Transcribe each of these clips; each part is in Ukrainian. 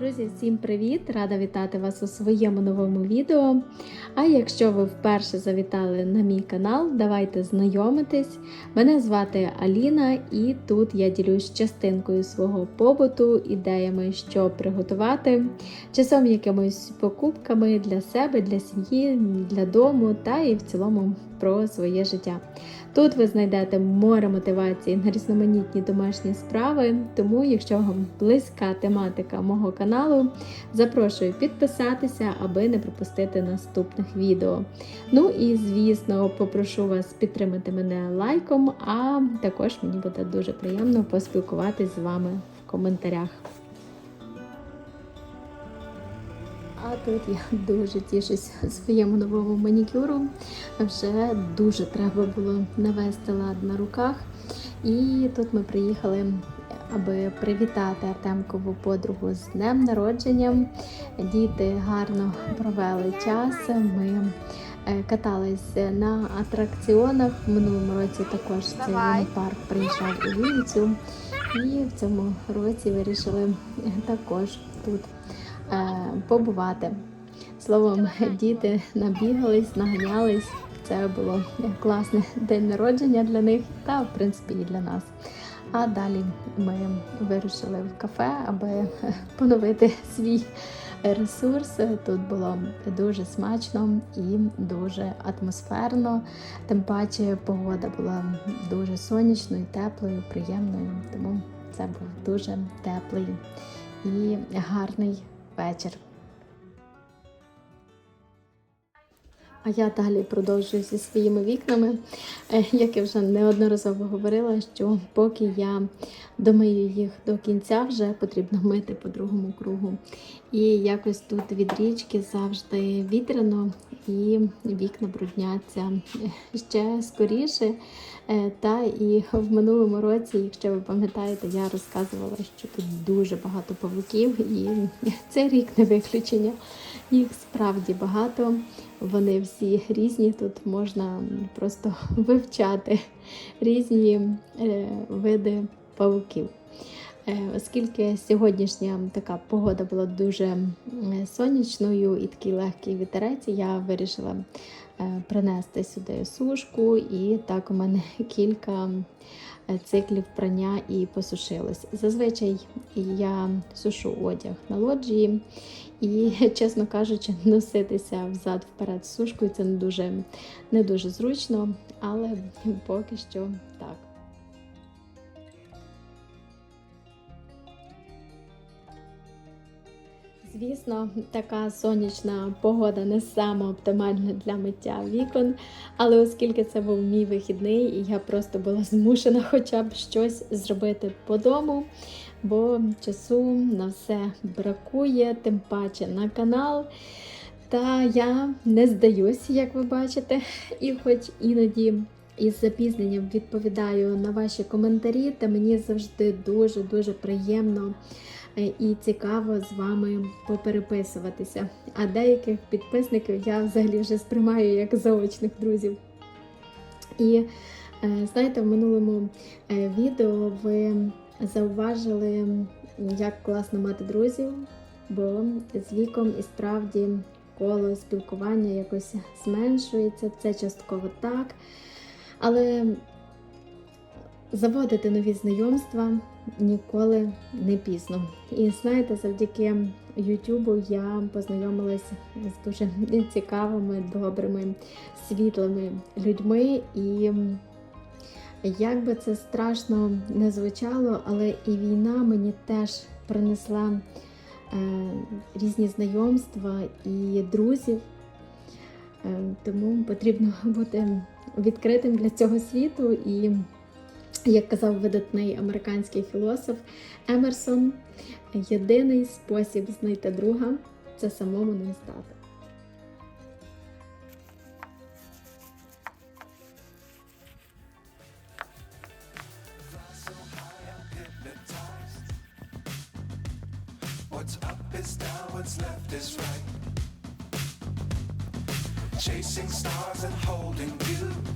Друзі, всім привіт! Рада вітати вас у своєму новому відео. А якщо ви вперше завітали на мій канал, давайте знайомитись. Мене звати Аліна, і тут я ділюсь частинкою свого побуту, ідеями, що приготувати, часом якимись покупками для себе, для сім'ї, для дому та і в цілому про своє життя. Тут ви знайдете море мотивації на різноманітні домашні справи, тому, якщо вам близька тематика мого каналу, запрошую підписатися, аби не пропустити наступних відео. Ну і звісно, попрошу вас підтримати мене лайком, а також мені буде дуже приємно поспілкуватись з вами в коментарях. А тут я дуже тішусь своєму новому манікюру. Вже дуже треба було навести лад на руках. І тут ми приїхали, аби привітати Артемкову подругу з днем народження. Діти гарно провели час. Ми е, катались на атракціонах. В минулому році також цей парк приїжджав у Вінницю. І в цьому році вирішили також тут побувати. Словом, діти набігались, наганялись. Це було класне день народження для них та, в принципі, і для нас. А далі ми вирушили в кафе, аби поновити свій ресурс. Тут було дуже смачно і дуже атмосферно. Тим паче погода була дуже сонячною, теплою, приємною. Тому це був дуже теплий і гарний вечір. А я далі продовжую зі своїми вікнами. Е, Як я вже неодноразово говорила, що поки я домию їх до кінця, вже потрібно мити по другому кругу. І якось тут від річки завжди вітряно і вікна брудняться ще скоріше. Е, Та і в минулому році, якщо ви пам'ятаєте, я розказувала, що тут дуже багато павуків, і цей рік не виключення. Їх справді багато. Вони всі різні. Тут можна просто вивчати різні е, види павуків. Е, Оскільки сьогоднішня така погода була дуже сонячною і такий легкий вітерець, я вирішила е, принести сюди сушку, і так у мене кілька циклів прання і посушилось. Зазвичай я сушу одяг на лоджії, і, чесно кажучи, носитися взад-вперед з сушкою це не дуже, не дуже зручно, але поки що так. Звісно, така сонячна погода не саме оптимальна для миття вікон, але оскільки це був мій вихідний, і я просто була змушена хоча б щось зробити по дому, бо часу на все бракує, тим паче на канал. Та я не здаюсь, як ви бачите, і хоч іноді із запізненням відповідаю на ваші коментарі, та мені завжди дуже-дуже приємно і цікаво з вами попереписуватися. А деяких підписників я взагалі вже сприймаю як заочних друзів. І е, знаєте, в минулому е, відео ви зауважили, як класно мати друзів, бо з віком і справді коло спілкування якось зменшується. Це частково так. Але заводити нові знайомства ніколи не пізно. І знаєте, завдяки Ютубу я познайомилася з дуже цікавими, добрими, світлими людьми. І як би це страшно не звучало, але і війна мені теж принесла е, різні знайомства і друзів. Е, Тому потрібно бути відкритим для цього світу. І, як казав видатний американський філософ Емерсон, єдиний спосіб знайти друга це самому ним стати. What's up is down, what's left is right. Chasing stars and holding you.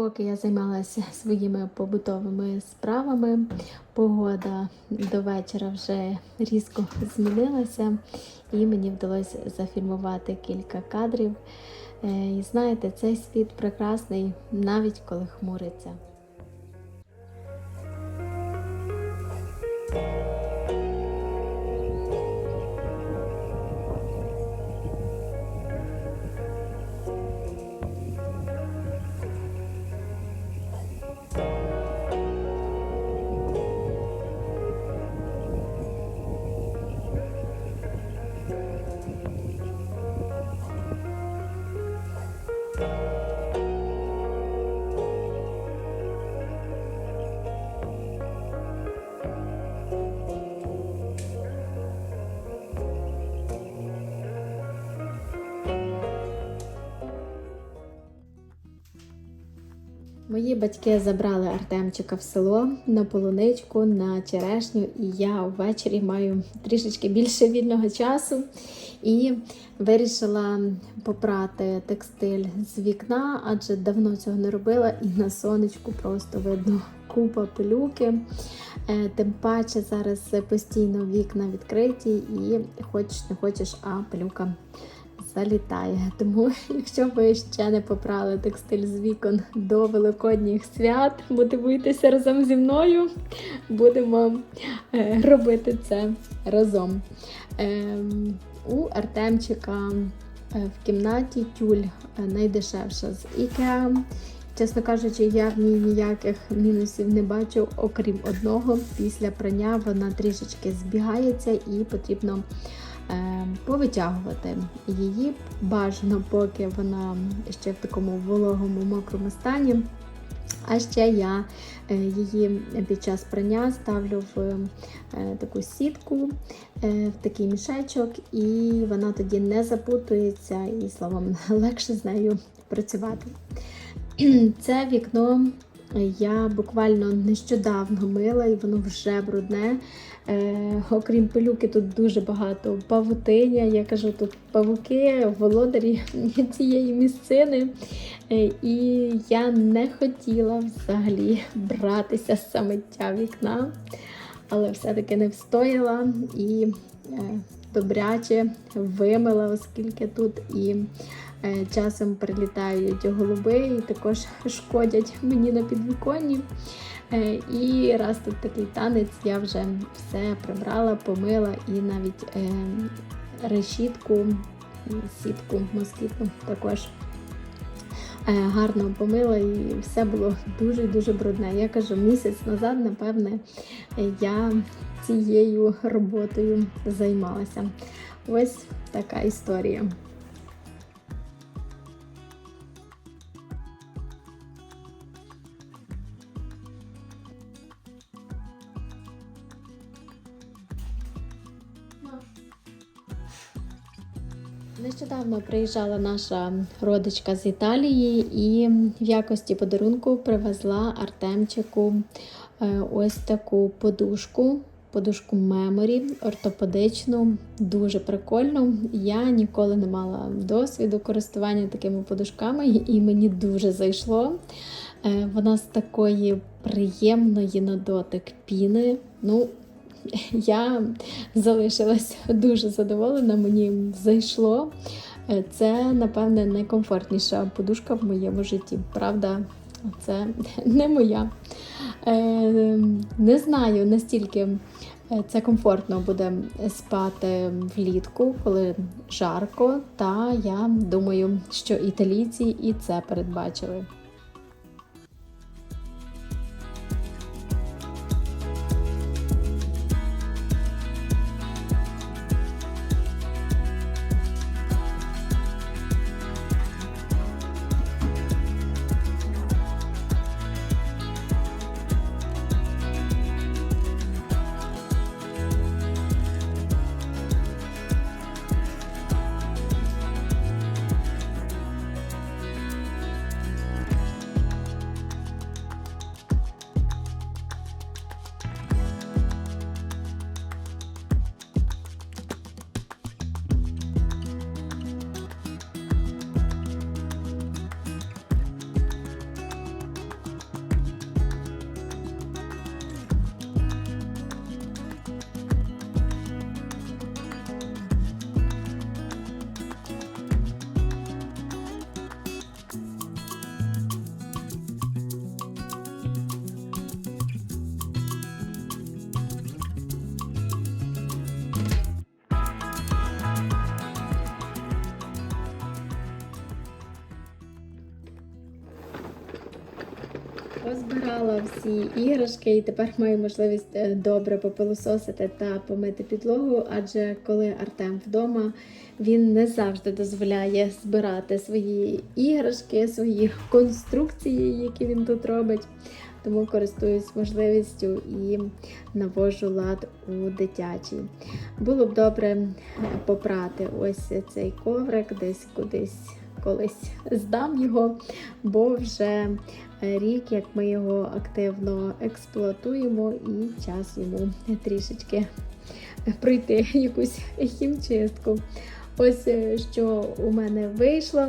Поки я займалася своїми побутовими справами, погода до вечора вже різко змінилася, і мені вдалося зафільмувати кілька кадрів. Е, І знаєте, цей світ прекрасний, навіть коли хмуриться. Мої батьки забрали Артемчика в село на полуничку, на черешню, і я ввечері маю трішечки більше вільного часу і вирішила попрати текстиль з вікна, адже давно цього не робила, і на сонечку просто видно купа пилюки. Е, Тим паче зараз постійно вікна відкриті, і хочеш не хочеш, а пилюка залітає. Тому, якщо ви ще не попрали текстиль з вікон до великодніх свят, мотивуйтеся разом зі мною. Будемо е, робити це разом. Ем, у Артемчика е, в кімнаті тюль е, найдешевша з IKEA. Чесно кажучи, я в ній ніяких мінусів не бачу, окрім одного. Після прання вона трішечки збігається і потрібно повитягувати її. Бажано, поки вона ще в такому вологому мокрому стані. А ще я е, її під час прання ставлю в е, таку сітку, е, в такий мішечок, і вона тоді не запутується, і словом, легше з нею працювати. Це вікно я буквально нещодавно мила, і воно вже брудне. Е, окрім пилюки, тут дуже багато павутиння. Я кажу, тут павуки, володарі цієї місцини. Е, і я не хотіла взагалі братися з самиття вікна, але все-таки не встояла і е, добряче вимила, оскільки тут і часом прилітають голуби і також шкодять мені на підвіконні. Е, І раз тут такий танець, я вже все прибрала, помила і навіть е, решітку, сітку москітну також е, гарно помила, і все було дуже-дуже брудне. Я кажу, місяць назад, напевне, я цією роботою займалася. Ось така історія. Нещодавно приїжджала наша родичка з Італії і в якості подарунку привезла Артемчику е, ось таку подушку, подушку меморі, ортопедичну, дуже прикольну. Я ніколи не мала досвіду користування такими подушками, і мені дуже зайшло. Е, Вона з такої приємної на дотик піни. Ну, я залишилась дуже задоволена, мені зайшло. Е, Це, напевне, найкомфортніша подушка в моєму житті. Правда, це не моя. Е, Не знаю, настільки е, це комфортно буде спати влітку, коли жарко. Та я думаю, що італійці і це передбачили. Позбирала всі іграшки і тепер маю можливість е, добре попилососити та помити підлогу, адже коли Артем вдома, він не завжди дозволяє збирати свої іграшки, свої конструкції, які він тут робить. Тому користуюсь можливістю і навожу лад у дитячій. Було б добре е, попрати ось цей коврик, десь кудись колись здам його, бо вже е, рік, як ми його активно експлуатуємо, і час йому трішечки пройти якусь хімчистку. Ось е, що у мене вийшло.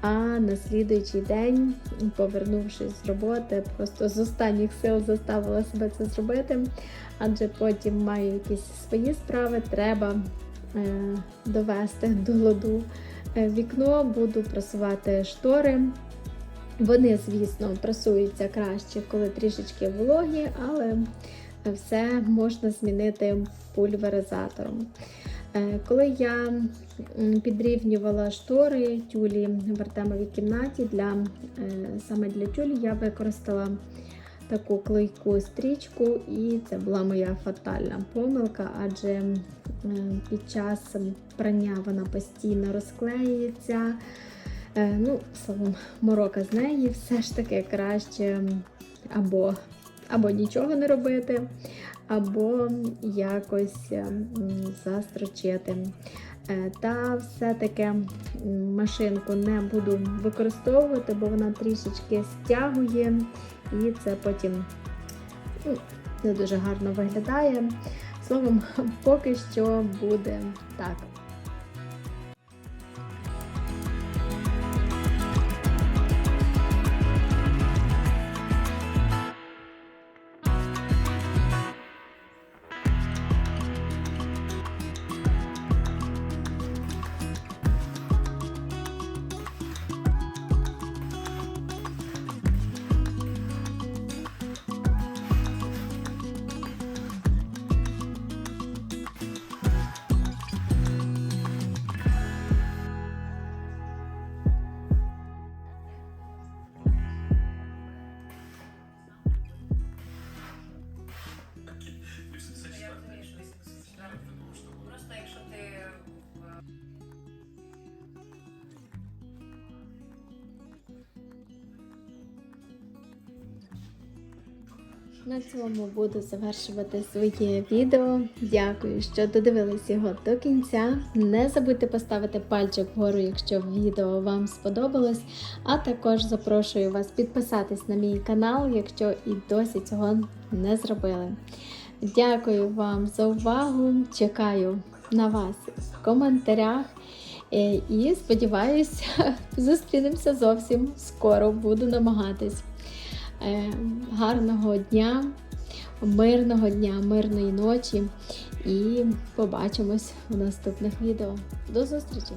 А на слідуючий день, повернувшись з роботи, просто з останніх сил заставила себе це зробити, адже потім маю якісь свої справи, треба е, довести до ладу вікно, буду прасувати штори. Вони, звісно, прасуються краще, коли трішечки вологі, але все можна змінити пульверизатором. Е, Коли я підрівнювала штори тюлі в Артемовій кімнаті, для, е, саме для тюлі я використала таку клейку стрічку, і це була моя фатальна помилка, адже під час прання вона постійно розклеюється. Е, Ну, словом, морока з неї все ж таки краще або, або нічого не робити, або якось застрочити. Е, Та все-таки машинку не буду використовувати, бо вона трішечки стягує, і це потім ну, не дуже гарно виглядає. Словом, поки що буде так. На цьому буду завершувати своє відео. Дякую, що додивились його до кінця. Не забудьте поставити пальчик вгору, якщо відео вам сподобалось. А також запрошую вас підписатись на мій канал, якщо і досі цього не зробили. Дякую вам за увагу. Чекаю на вас в коментарях. Е, І сподіваюся, зустрінемося зовсім скоро. Буду намагатись. Е, Гарного дня, мирного дня, мирної ночі і побачимось в наступних відео. До зустрічі!